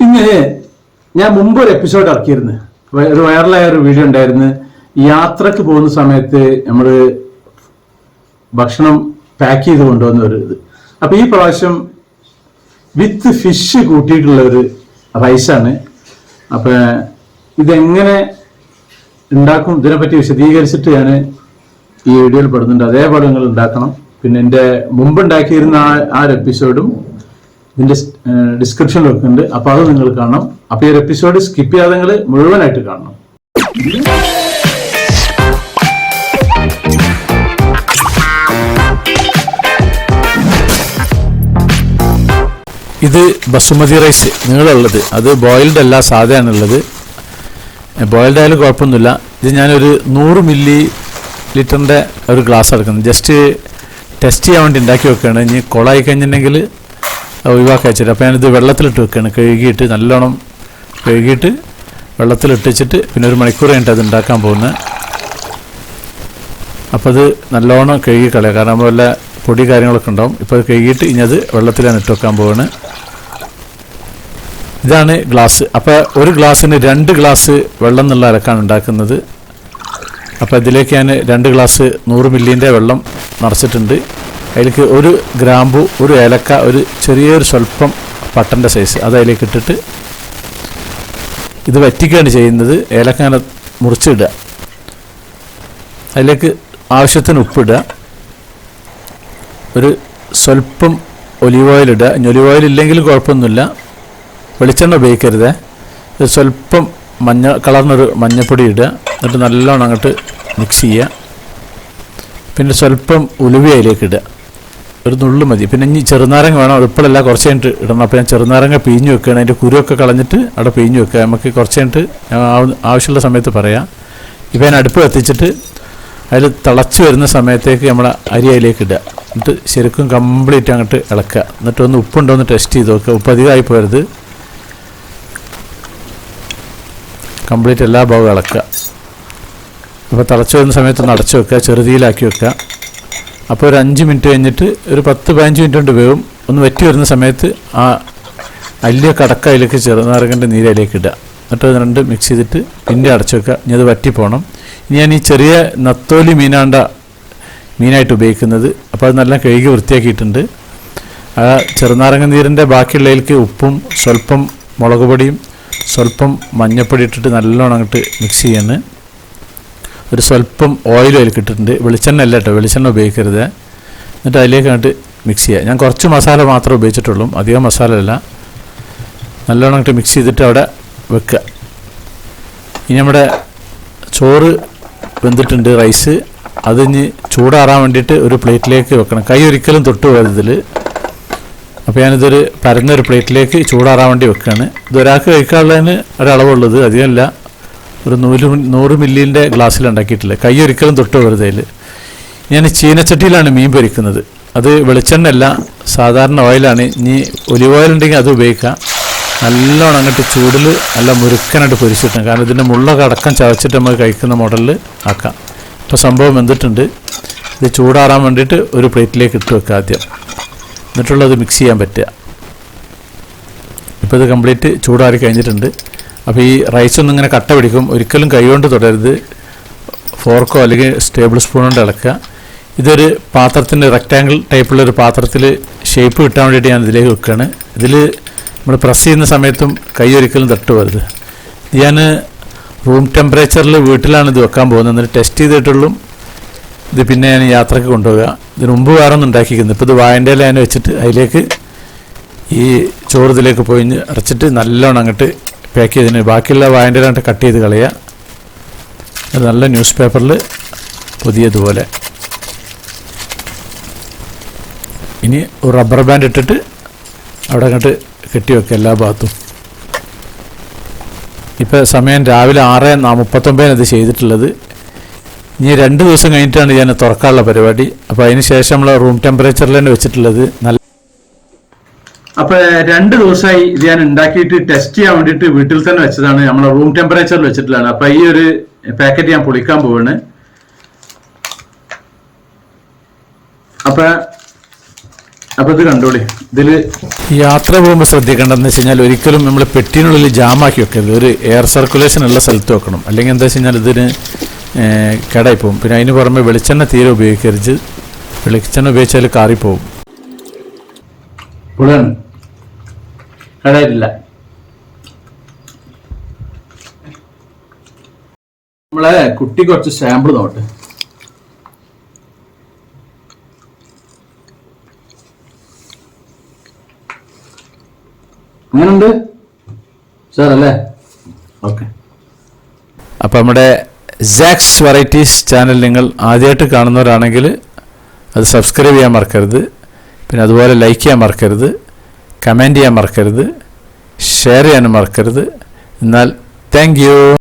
ഇങ്ങനെ ഞാൻ മുമ്പ് ഒരു എപ്പിസോഡ് ഇറക്കിയിരുന്നു. ഒരു വൈറലായ ഒരു വീഡിയോ ഉണ്ടായിരുന്നു. യാത്രയ്ക്ക് പോകുന്ന സമയത്ത് നമ്മൾ ഭക്ഷണം പാക്ക് ചെയ്ത് കൊണ്ടുവന്ന ഒരു ഇത്. അപ്പൊ ഈ പ്രാവശ്യം വിത്ത് ഫിഷ് കൂട്ടിയിട്ടുള്ള ഒരു റൈസാണ് അപ്പൊ ഇതെങ്ങനെ ഉണ്ടാക്കും? ഇതിനെപ്പറ്റി വിശദീകരിച്ചിട്ട് ഞാൻ ഈ വീഡിയോയിൽ പെടുന്നുണ്ട്. അതേപോലെ നിങ്ങൾ ഉണ്ടാക്കണം. പിന്നെ എന്റെ മുമ്പ് ഉണ്ടാക്കിയിരുന്ന ആ ഒരു എപ്പിസോഡും ഇതിന്റെ ഡിസ്ക്രിപ്ഷനിൽ വെക്കുന്നുണ്ട് അപ്പോൾ അത് നിങ്ങൾ കാണണം. അപ്പൊ ഈ ഒരു എപ്പിസോഡ് സ്കിപ്പ് ചെയ്യാതെ നിങ്ങൾ മുഴുവനായിട്ട് കാണണം. ഇത് ബസുമതി റൈസ് നീളമുള്ളത്. അത് ബോയിൽഡ് അല്ല സാധയാണുള്ളത്. ബോയിൽഡ് ആയാലും കുഴപ്പമൊന്നുമില്ല. ഇത് ഞാനൊരു നൂറ് മില്ലി ലിറ്ററിന്റെ ഒരു ഗ്ലാസ് എടുക്കുന്നത് ജസ്റ്റ് ടെസ്റ്റ് ചെയ്യാൻ വേണ്ടി ഉണ്ടാക്കി വെക്കുകയാണ്. ഇനി കുളമായി കഴിഞ്ഞിട്ടുണ്ടെങ്കിൽ ഒഴിവാക്കി വെച്ചിട്ട്. അപ്പോൾ ഞാനിത് വെള്ളത്തിലിട്ട് വെക്കുകയാണ്. കഴുകിയിട്ട് നല്ലോണം കഴുകിയിട്ട് വെള്ളത്തിലിട്ട് വെച്ചിട്ട് പിന്നെ ഒരു മണിക്കൂർ കഴിഞ്ഞിട്ട് അത് ഉണ്ടാക്കാൻ പോകുന്നത്. അപ്പോൾ അത് നല്ലോണം കഴുകി കളയുക കാരണം വല്ല പൊടി കാര്യങ്ങളൊക്കെ ഉണ്ടാവും. ഇപ്പോൾ അത് കഴുകിയിട്ട് ഇനി അത് വെള്ളത്തിലാണ് ഇട്ട് വെക്കാൻ പോവാണ്. ഇതാണ് ഗ്ലാസ്. അപ്പോൾ ഒരു ഗ്ലാസ്സിന് രണ്ട് ഗ്ലാസ് വെള്ളം എന്നുള്ള അരക്കാണ് ഉണ്ടാക്കുന്നത്. അപ്പോൾ ഇതിലേക്ക് ഞാൻ രണ്ട് ഗ്ലാസ് നൂറ് മില്ലിന്റെ വെള്ളം നിറച്ചിട്ടുണ്ട് അതിലേക്ക് ഒരു ഗ്രാമ്പു ഒരു ഏലക്ക ഒരു ചെറിയൊരു സ്വല്പം പട്ടന്റെ സൈസ് അത് അതിലേക്ക് ഇട്ടിട്ട് ഇത് വറ്റിക്കുകയാണ് ചെയ്യുന്നത്. ഏലക്ക അങ്ങനെ മുറിച്ചിടുക. അതിലേക്ക് ആവശ്യത്തിന് ഉപ്പിടുക. ഒരു സ്വല്പം ഒലിവ് ഓയിൽ ഇടുക. ഇനി ഒലിവ് ഓയിൽ ഇല്ലെങ്കിലും കുഴപ്പമൊന്നുമില്ല. വെളിച്ചെണ്ണ ഉപയോഗിക്കരുത്. ഒരു സ്വല്പം മഞ്ഞ കളറിനൊരു മഞ്ഞപ്പൊടി ഇടുക. എന്നിട്ട് നല്ലോണം അങ്ങോട്ട് മിക്സ് ചെയ്യുക. പിന്നെ സ്വല്പം ഉലുവ അതിലേക്ക് ഇടുക. ഒരു നുള്ളു മതി. പിന്നെ ഇനി ചെറുനാരങ്ങ വേണം. ഇപ്പോഴല്ല കുറച്ച് കഴിഞ്ഞിട്ട് ഇടണം. അപ്പോൾ ഞാൻ ചെറുനാരങ്ങ പിഴിഞ്ഞ് വെക്കുകയാണ്. അതിന്റെ കുരുവൊക്കെ കളഞ്ഞിട്ട് അവിടെ പിഴിഞ്ഞ് വെക്കുക. നമുക്ക് കുറച്ച് കഴിഞ്ഞിട്ട് ആവശ്യമുള്ള സമയത്ത് പറയാം. ഇപ്പം ഞാൻ അടുപ്പ് കത്തിച്ചിട്ട് അതിൽ തിളച്ച് വരുന്ന സമയത്തേക്ക് നമ്മൾ അരി അതിലേക്ക് ഇടുക. എന്നിട്ട് ശരിക്കും കംപ്ലീറ്റ് അങ്ങോട്ട് ഇളക്കുക. എന്നിട്ട് ഒന്ന് ഉപ്പുണ്ടോ എന്ന് ടെസ്റ്റ് ചെയ്ത് നോക്കുക. ഉപ്പ് അധികമായി പോരുത് കംപ്ലീറ്റ് എല്ലാ ഭാഗവും ഇളക്കുക. അപ്പോൾ തിളച്ച് വരുന്ന സമയത്ത് ഒന്ന് അടച്ചു വെക്കുക ചെറുതീയിലാക്കി വെക്കുക. അപ്പോൾ ഒരു അഞ്ച് മിനിറ്റ് കഴിഞ്ഞിട്ട് ഒരു പത്ത് പതിനഞ്ച് മിനിറ്റ് കൊണ്ട് വേവും. ഒന്ന് വറ്റി വരുന്ന സമയത്ത് ആ അല്ലിയ കടക്ക അതിലേക്ക് ചെറുനാരകന്റെ നീര് അതിലേക്ക് ഇടുക. എന്നിട്ട് രണ്ട് മിക്സ് ചെയ്തിട്ട് പിന്നെ അടച്ചു വെക്കുക. ഇനി അത് വറ്റി പോകണം ഇനി ഞാൻ ഈ ചെറിയ നത്തോലി മീനാണ്ട മീനായിട്ട് ഉപയോഗിക്കുന്നത്. അപ്പോൾ അത് നല്ല കഴുകി വൃത്തിയാക്കിയിട്ടുണ്ട്. ആ ചെറുനാരങ്ങ നീരിന്റെ ബാക്കിയുള്ളതിലേക്ക് ഉപ്പും സ്വല്പം മുളക് പൊടിയും സ്വല്പം മഞ്ഞപ്പൊടി ഇട്ടിട്ട് നല്ലോണം അങ്ങോട്ട് മിക്സ് ചെയ്യാണ്. ഒരു സ്വല്പം ഓയിൽ അതിലേക്ക് ഇട്ടിട്ടുണ്ട്. വെളിച്ചെണ്ണ അല്ല കേട്ടോ വെളിച്ചെണ്ണ ഉപയോഗിക്കരുത്. എന്നിട്ട് അതിലേക്ക് അങ്ങോട്ട് മിക്സ് ചെയ്യുക ഞാൻ കുറച്ച് മസാല മാത്രമേ ഉപയോഗിച്ചിട്ടുള്ളൂ അധികം മസാല അല്ല. നല്ലോണം അങ്ങോട്ട് മിക്സ് ചെയ്തിട്ട് അവിടെ വെക്കുക. ഇനി നമ്മുടെ ചോറ് വെന്തിട്ടുണ്ട് റൈസ് അത് ഇനി ചൂടാറാൻ വേണ്ടിയിട്ട് ഒരു പ്ലേറ്റിലേക്ക് വെക്കണം. കൈ ഒരിക്കലും തൊട്ട് പോകരുത് ഇതിൽ അപ്പോൾ ഞാനിതൊരു പരന്നൊരു പ്ലേറ്റിലേക്ക് ചൂടാറാൻ വേണ്ടി വെക്കുകയാണ്. ഇത് ഒരാൾക്ക് കഴിക്കാനുള്ളതിന് ഒരളവുള്ളത് അധികമല്ല. ഒരു നൂൽ നൂറ് മില്ലിന്റെ ഗ്ലാസ്സിൽ ഉണ്ടാക്കിയിട്ടില്ല? കൈ ഒരിക്കലും തൊട്ട് വെറുതെ ഞാൻ ചീനച്ചട്ടിയിലാണ് മീൻ പൊരിക്കുന്നത്. അത് വെളിച്ചെണ്ണ അല്ല സാധാരണ ഓയിലാണ് ഇനി ഒലിവ് ഓയിൽ ഉണ്ടെങ്കിൽ അത് ഉപയോഗിക്കാം. നല്ലോണം അങ്ങോട്ട് ചൂടിൽ നല്ല മുരുക്കനായിട്ട് പൊരിച്ചിട്ടുണ്ട് കാരണം ഇതിന്റെ മുള്ളൊക്കെ അടക്കം ചവച്ചിട്ട് നമുക്ക് കഴിക്കുന്ന മോഡലിൽ ആക്കാം. ഇപ്പോൾ സംഭവം എന്തിട്ടുണ്ട് ഇത് ചൂടാറാൻ വേണ്ടിയിട്ട് ഒരു പ്ലേറ്റിലേക്ക് ഇട്ട് വെക്കുക ആദ്യം. എന്നിട്ടുള്ളത് മിക്സ് ചെയ്യാൻ പറ്റുക. ഇപ്പോൾ ഇത് കംപ്ലീറ്റ് ചൂടാറി കഴിഞ്ഞിട്ടുണ്ട്. അപ്പോൾ ഈ റൈസ് ഒന്നും ഇങ്ങനെ കട്ട പിടിക്കും. ഒരിക്കലും കൈകൊണ്ട് തുടരുത്. ഫോർക്കോ അല്ലെങ്കിൽ സ്റ്റേബിൾ സ്പൂൺ കൊണ്ട് ഇളക്കുക ഇതൊരു പാത്രത്തിന്റെ റെക്റ്റാങ്കിൾ ടൈപ്പുള്ള ഒരു പാത്രത്തിൽ ഷേപ്പ് കിട്ടാൻ വേണ്ടിയിട്ട് ഞാൻ ഇതിലേക്ക് വെക്കുകയാണ് ഇതിൽ നമ്മൾ പ്രസ് ചെയ്യുന്ന സമയത്തും കൈ ഒരിക്കലും തട്ടുപോരുത് ഞാൻ റൂം ടെമ്പറേച്ചറിൽ വീട്ടിലാണ് ഇത് വെക്കാൻ പോകുന്നത്. എന്നിട്ട് ടെസ്റ്റ് ചെയ്തിട്ടുള്ളൂ ഇത് പിന്നെ ഞാൻ യാത്രയ്ക്ക് കൊണ്ടുപോകുക. ഇതിന് മുമ്പ് വേറെ ഒന്നും ഉണ്ടാക്കിയിരിക്കുന്നത് ഇപ്പോൾ ഇത് വായന്റെ ഇല വെച്ചിട്ട് അതിലേക്ക് ഈ ചോറ് ഇതിലേക്ക് അരച്ചിട്ട് അടച്ചിട്ട് നല്ലോണം അങ്ങോട്ട് പാക്ക് ചെയ്തതിന് ബാക്കിയുള്ള വായന്റെ കട്ട് ചെയ്ത് കളയുക. നല്ല ന്യൂസ് പേപ്പറിൽ പുതിയതുപോലെ. ഇനി ഒരു റബ്ബർ ബാൻഡ് ഇട്ടിട്ട് അവിടെ അങ്ങോട്ട് കെട്ടി വെക്കുക എല്ലാ ഭാഗത്തും. ഇപ്പോൾ സമയം രാവിലെ ആറ് മുപ്പത്തൊമ്പതിന് ഇത് ചെയ്തിട്ടുള്ളത്. ഇനി രണ്ട് ദിവസം കഴിഞ്ഞിട്ടാണ് ഞാൻ തുറക്കാനുള്ള പരിപാടി. അപ്പോൾ അതിന് ശേഷം നമ്മൾ റൂം ടെമ്പറേച്ചറിൽ തന്നെ വെച്ചിട്ടുള്ളത്. നല്ല അപ്പൊ രണ്ട് ദിവസമായി ഇത് ഞാൻ ഉണ്ടാക്കിയിട്ട് ടെസ്റ്റ് ചെയ്യാൻ വേണ്ടിയിട്ട് വീട്ടിൽ തന്നെ വെച്ചതാണ്. നമ്മളെ റൂം ടെമ്പറേച്ചറിൽ വെച്ചിട്ടുള്ളതാണ്. അപ്പൊ ഈ ഒരു പാക്കറ്റ് ഞാൻ പൊളിക്കാൻ പോവാണ്. അപ്പൊ അപ്പൊ ഇത് കണ്ടോളി. ഇതിൽ യാത്ര പോകുമ്പോൾ ശ്രദ്ധിക്കേണ്ടതെന്ന് വെച്ച് കഴിഞ്ഞാൽ ഒരിക്കലും നമ്മൾ പെട്ടിനുള്ളിൽ ജാമാക്കി വെക്കരുത്. ഒരു എയർ സർക്കുലേഷൻ ഉള്ള സ്ഥലത്ത് വെക്കണം. അല്ലെങ്കിൽ എന്താ വെച്ച് കഴിഞ്ഞാൽ ഇതിന് ഏർ, കേടായി പോകും. പിന്നെ അതിന് പുറമെ വെളിച്ചെണ്ണ തീരെ ഉപയോഗിക്കരുത്. വെളിച്ചെണ്ണ ഉപയോഗിച്ചാൽ കാറിപ്പോവും. പുളാണ് നമ്മളെ കുട്ടി കുറച്ച് സാമ്പിൾ നോട്ടെ അങ്ങനുണ്ട് സാർ അല്ലേ ഓക്കെ. അപ്പോൾ നമ്മുടെ സാക്സ് വെറൈറ്റീസ് ചാനൽ നിങ്ങൾ ആദ്യമായിട്ട് കാണുന്നവരാണെങ്കിൽ അത് സബ്സ്ക്രൈബ് ചെയ്യാൻ മറക്കരുത്. പിന്നെ അതുപോലെ ലൈക്ക് ചെയ്യാൻ മറക്കരുത്. കമന്റ് ചെയ്യാൻ മറക്കരുത് ഷെയർ ചെയ്യാനും മറക്കരുത്. എന്നാൽ താങ്ക്